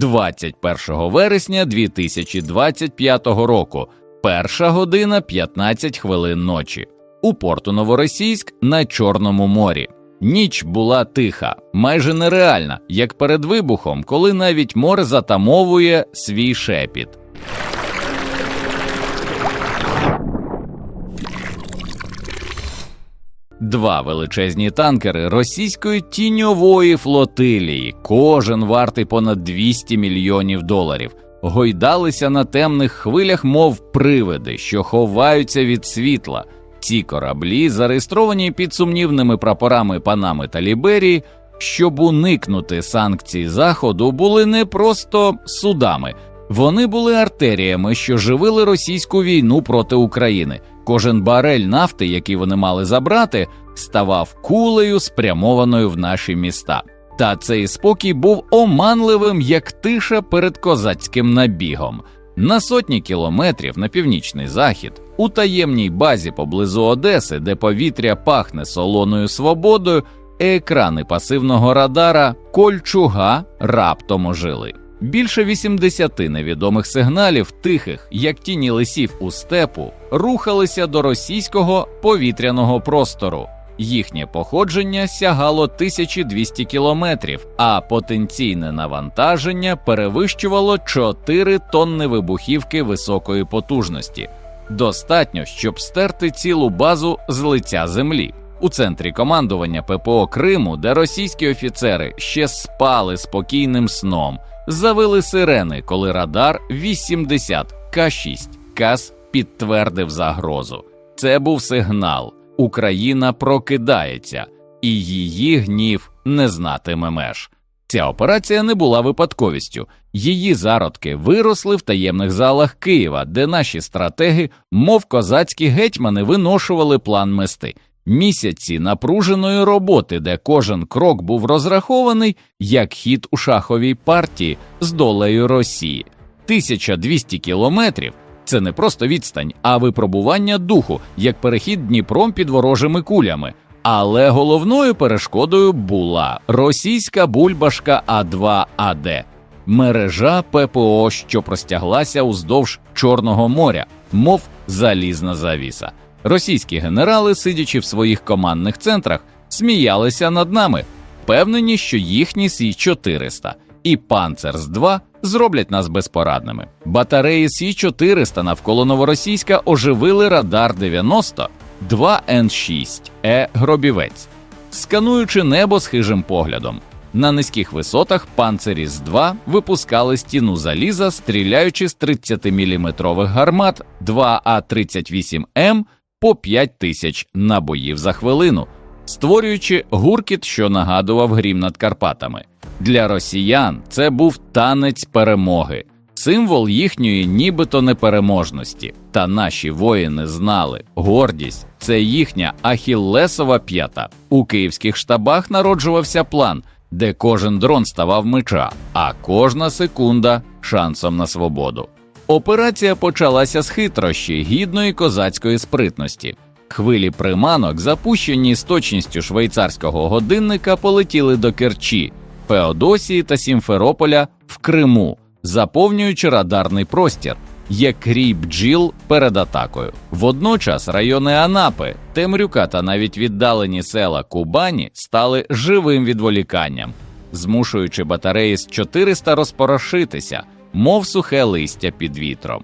21 вересня 2025 року, перша година 15 хвилин ночі, у порту Новоросійськ на Чорному морі. Ніч була тиха, майже нереальна, як перед вибухом, коли навіть море затамовує свій шепіт. Два величезні танкери російської тіньової флотилії, кожен вартий понад 200 мільйонів доларів, гойдалися на темних хвилях, мов привиди, що ховаються від світла. Ці кораблі, зареєстровані під сумнівними прапорами Панами та Ліберії, щоб уникнути санкцій Заходу, були не просто судами, вони були артеріями, що живили російську війну проти України. Кожен барель нафти, який вони мали забрати, ставав кулею, спрямованою в наші міста. Та цей спокій був оманливим, як тиша перед козацьким набігом. На сотні кілометрів на північний захід, у таємній базі поблизу Одеси, де повітря пахне солоною свободою, екрани пасивного радара Кольчуга раптом ожили. Більше 80 невідомих сигналів, тихих, як тіні лисів у степу, рухалися до російського повітряного простору. Їхнє походження сягало 1200 кілометрів, а потенційне навантаження перевищувало 4 тонни вибухівки високої потужності. Достатньо, щоб стерти цілу базу з лиця землі. У центрі командування ППО Криму, де російські офіцери ще спали спокійним сном, завили сирени, коли радар 80 К6 КАС підтвердив загрозу. Це був сигнал. Україна прокидається, і її гнів не знатиме меж. Ця операція не була випадковістю. Її зародки виросли в таємних залах Києва, де наші стратеги, мов козацькі гетьмани, виношували план мести. Місяці напруженої роботи, де кожен крок був розрахований як хід у шаховій партії з долею Росії. 1200 кілометрів це не просто відстань, а випробування духу, як перехід Дніпром під ворожими кулями. Але головною перешкодою була російська бульбашка А2АД, мережа ППО, що простяглася уздовж Чорного моря, мов залізна завіса. Російські генерали, сидячи в своїх командних центрах, сміялися над нами, впевнені, що їхні Сі 400 і Панцерс 2 зроблять нас безпорадними. Батареї Сі 400 навколо новоросійська оживили радар 90 2 Н6 Е Гробівець, скануючи небо з хижим поглядом. На низьких висотах Панцеріс 2 випускали стіну заліза, стріляючи з 30-мм гармат 2А38М по 5 тисяч набоїв за хвилину, створюючи гуркіт, що нагадував грім над Карпатами. Для росіян це був танець перемоги, символ їхньої нібито непереможності. Та наші воїни знали, гордість це їхня ахіллесова п'ята. У київських штабах народжувався план, де кожен дрон ставав меча, а кожна секунда шансом на свободу. Операція почалася з хитрощі гідної козацької спритності. Хвилі приманок, запущені з точністю швейцарського годинника, полетіли до Керчі, Феодосії та Сімферополя в Криму, заповнюючи радарний простір, як рій бджіл перед атакою. Водночас райони Анапи, Темрюка та навіть віддалені села Кубані стали живим відволіканням, змушуючи батареї з 400 розпорошитися, мов сухе листя під вітром.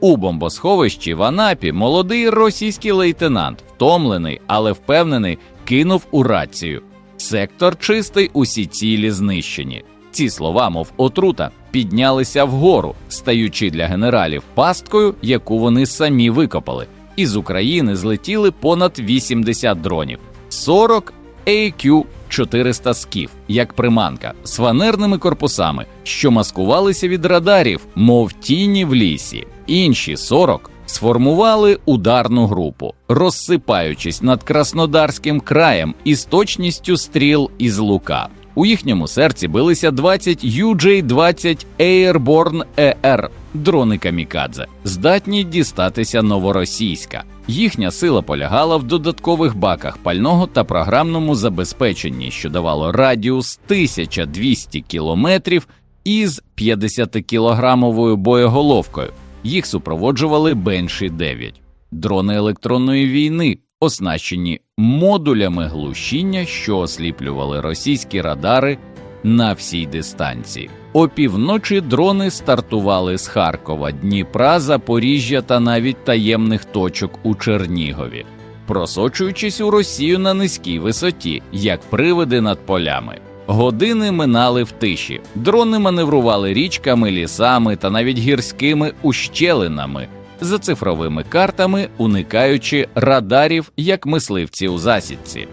У бомбосховищі в Анапі молодий російський лейтенант, втомлений, але впевнений, кинув у рацію. Сектор чистий, усі цілі знищені. Ці слова, мов отрута, піднялися вгору, стаючи для генералів пасткою, яку вони самі викопали. Із України злетіли понад 80 дронів, 40 AQ 400 скіф, як приманка, з фанерними корпусами, що маскувалися від радарів, мов тіні в лісі. Інші 40 сформували ударну групу, розсипаючись над Краснодарським краєм із точністю стріл із лука. У їхньому серці билися 20 UJ-20 Airborne ER дрони камікадзе, здатні дістатися новоросійська. Їхня сила полягала в додаткових баках пального та програмному забезпеченні, що давало радіус 1200 кілометрів із 50-кілограмовою боєголовкою. Їх супроводжували Бенші 9 дрони електронної війни, оснащені модулями глушіння, що осліплювали російські радари на всій дистанції. Опівночі дрони стартували з Харкова, Дніпра, Запоріжжя та навіть таємних точок у Чернігові, просочуючись у Росію на низькій висоті, як привиди над полями. Години минали в тиші, дрони маневрували річками, лісами та навіть гірськими ущелинами, за цифровими картами, уникаючи радарів як мисливці у засідці.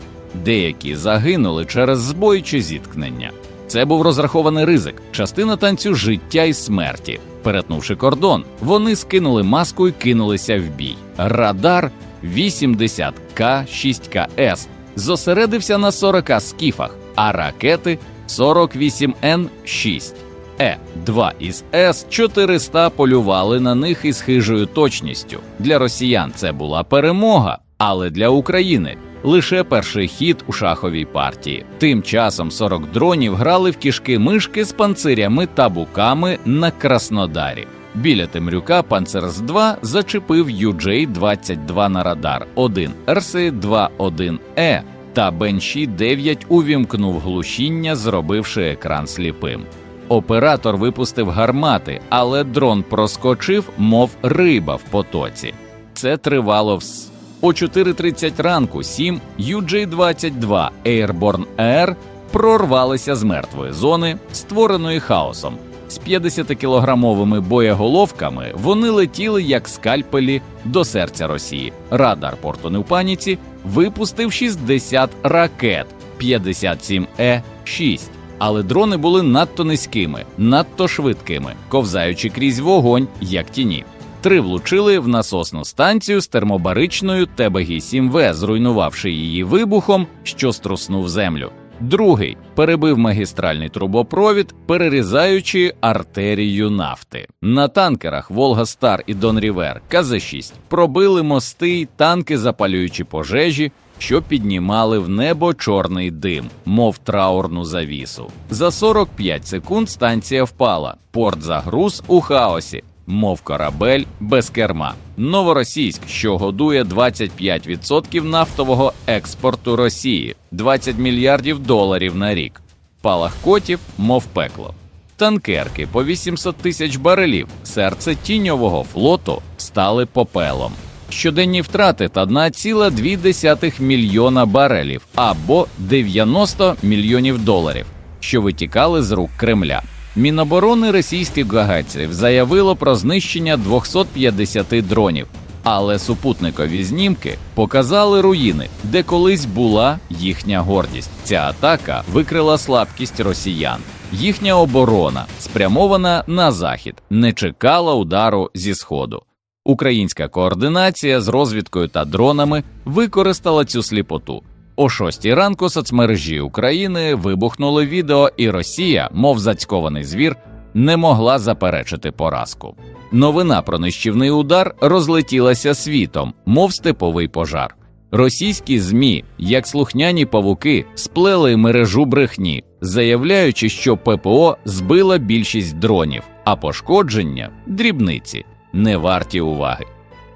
Деякі загинули через збой чи зіткнення. Це був розрахований ризик, частина танцю життя і смерті. Перетнувши кордон, вони скинули маску і кинулися в бій. Радар 80К6КС зосередився на 40 скіфах, а ракети 48Н6. Е 2 із С 400 полювали на них із хижою точністю. Для росіян це була перемога, але для України лише перший хід у шаховій партії. Тим часом 40 дронів грали в кішки мишки з панцирями та буками на Краснодарі. Біля Темрюка Панцерс 2 зачепив UJ-22 на радар 1 РС-2-1 Е та Бенші 9 увімкнув глушіння, зробивши екран сліпим. Оператор випустив гармати, але дрон проскочив, мов риба в потоці. Це тривало вс. О 4.30 ранку 7 UJ-22 Airborne Air прорвалися з мертвої зони, створеної хаосом. З 50-кілограмовими боєголовками вони летіли як скальпелі до серця Росії. Радар порту не в паніці випустив 60 ракет 57Е-6. Але дрони були надто низькими, надто швидкими, ковзаючи крізь вогонь, як тіні. Три влучили в насосну станцію з термобаричною ТБГ-7В, зруйнувавши її вибухом, що струснув землю. Другий перебив магістральний трубопровід, перерізаючи артерію нафти. На танкерах Волга Стар і Дон Рівер КЗ-6 пробили мости й танки, запалюючи пожежі, що піднімали в небо чорний дим, мов траурну завісу. За 45 секунд станція впала. Порт загруз у хаосі. Мов корабель без керма. Новоросійськ, що годує 25% нафтового експорту Росії, 20 мільярдів доларів на рік. Палах котів, мов пекло. Танкерки по 800 тисяч барелів, серце тіньового флоту стали попелом. Щоденні втрати та 1,2 мільйона барелів або 90 мільйонів доларів, що витікали з рук Кремля. Міноборони російських гагаців заявило про знищення 250 дронів, але супутникові знімки показали руїни, де колись була їхня гордість. Ця атака викрила слабкість росіян. Їхня оборона, спрямована на захід, не чекала удару зі сходу. Українська координація з розвідкою та дронами використала цю сліпоту. О шостій ранку соцмережі України вибухнуло відео, і Росія, мов зацькований звір, не могла заперечити поразку. Новина про нищівний удар розлетілася світом, мов степовий пожар. Російські змі, як слухняні павуки, сплели мережу брехні, заявляючи, що ППО збила більшість дронів, а пошкодження дрібниці не варті уваги.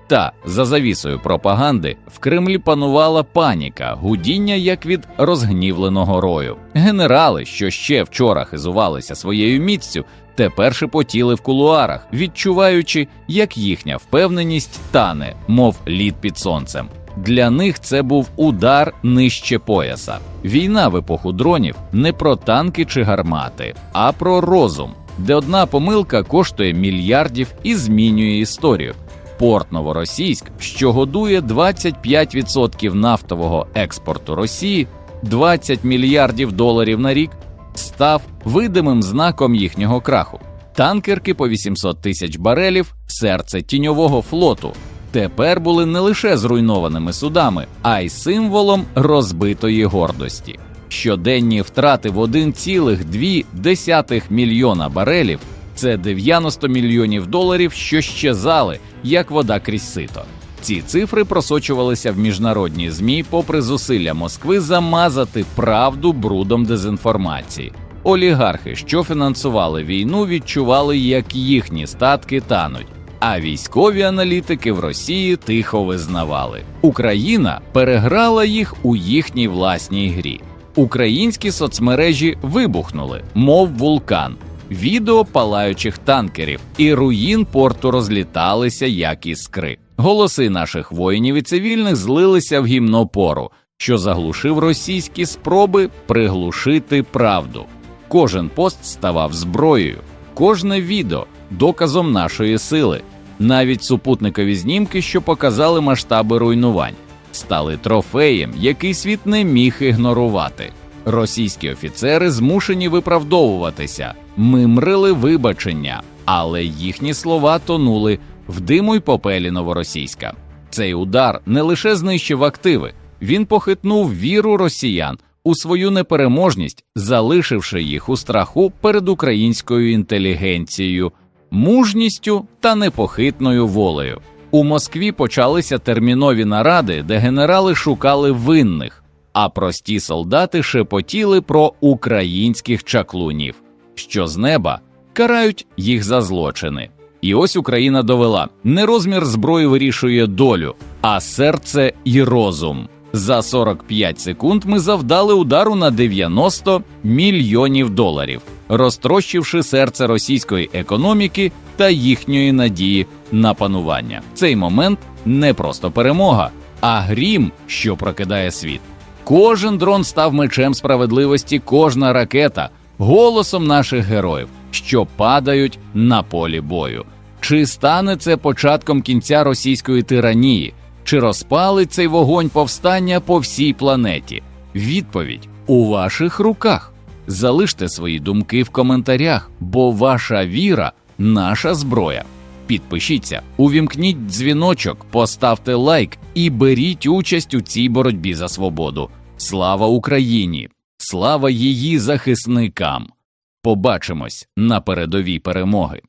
Та за завісою пропаганди в Кремлі панувала паніка, гудіння як від розгнівленого рою. Генерали, що ще вчора хизувалися своєю міццю, тепер шепотіли в кулуарах, відчуваючи, як їхня впевненість тане, мов лід під сонцем. Для них це був удар нижче пояса. Війна в епоху дронів не про танки чи гармати, а про розум, де одна помилка коштує мільярдів і змінює історію. Порт Новоросійськ, що годує 25% нафтового експорту Росії, 20 мільярдів доларів на рік, став видимим знаком їхнього краху. Танкерки по 800 тисяч барелів, серце тіньового флоту. Тепер були не лише зруйнованими судами, а й символом розбитої гордості. Щоденні втрати в 1,2 мільйона барелів це 90 мільйонів доларів, що щезали, як вода крізь сито. Ці цифри просочувалися в міжнародні змі, попри зусилля Москви замазати правду брудом дезінформації. Олігархи, що фінансували війну, відчували, як їхні статки тануть. А військові аналітики в Росії тихо визнавали, Україна переграла їх у їхній власній грі. Українські соцмережі вибухнули, мов вулкан. Відео палаючих танкерів і руїн порту розліталися як іскри. Голоси наших воїнів і цивільних злилися в гімнопору, що заглушив російські спроби приглушити правду. Кожен пост ставав зброєю, кожне відео доказом нашої сили. Навіть супутникові знімки, що показали масштаби руйнувань, стали трофеєм, який світ не міг ігнорувати. Російські офіцери змушені виправдовуватися, мимрили вибачення, але їхні слова тонули в диму й попелі новоросійська. Цей удар не лише знищив активи, він похитнув віру росіян у свою непереможність, залишивши їх у страху перед українською інтелігенцією, мужністю та непохитною волею. У Москві почалися термінові наради, де генерали шукали винних, а прості солдати шепотіли про українських чаклунів, що з неба карають їх за злочини. І ось Україна довела: не розмір зброї вирішує долю, а серце і розум. За 45 секунд ми завдали удару на 90 мільйонів доларів, розтрощивши серце російської економіки та їхньої надії на панування. Цей момент не просто перемога, а грім, що прокидає світ. Кожен дрон став мечем справедливості, кожна ракета голосом наших героїв, що падають на полі бою. Чи стане це початком кінця російської тиранії? Чи розпалить цей вогонь повстання по всій планеті? Відповідь у ваших руках. Залиште свої думки в коментарях, бо ваша віра наша зброя. Підпишіться, увімкніть дзвіночок, поставте лайк і беріть участь у цій боротьбі за свободу. Слава Україні! Слава її захисникам! Побачимось на передовій перемоги!